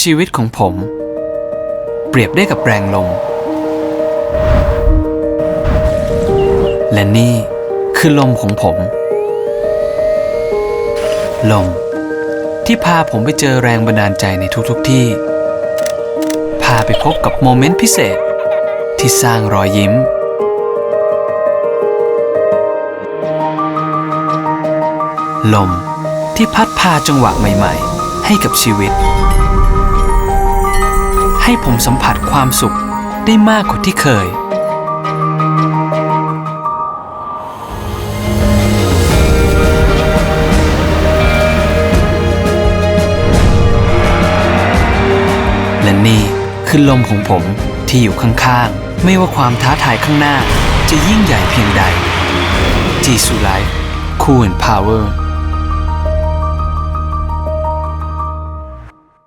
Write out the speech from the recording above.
ชีวิตของผม เปรียบได้กับแรงลม และนี่คือลมของผม ลม ที่พาผมไปเจอแรงบันดาลใจในทุกๆทที่ พาไปพบกับโมเมนต์พิเศษ ที่สร้างรอยยิ้มลมที่พัดพาจังหวะใหม่ ๆ ให้กับชีวิต ให้ผมสัมผัสความสุขได้มากกว่าที่เคย และนี่คือลมของผมที่อยู่ข้างๆ ไม่ว่าความท้าทายข้างหน้าจะยิ่งใหญ่เพียงใดจีซูไลฟ์คูล and Power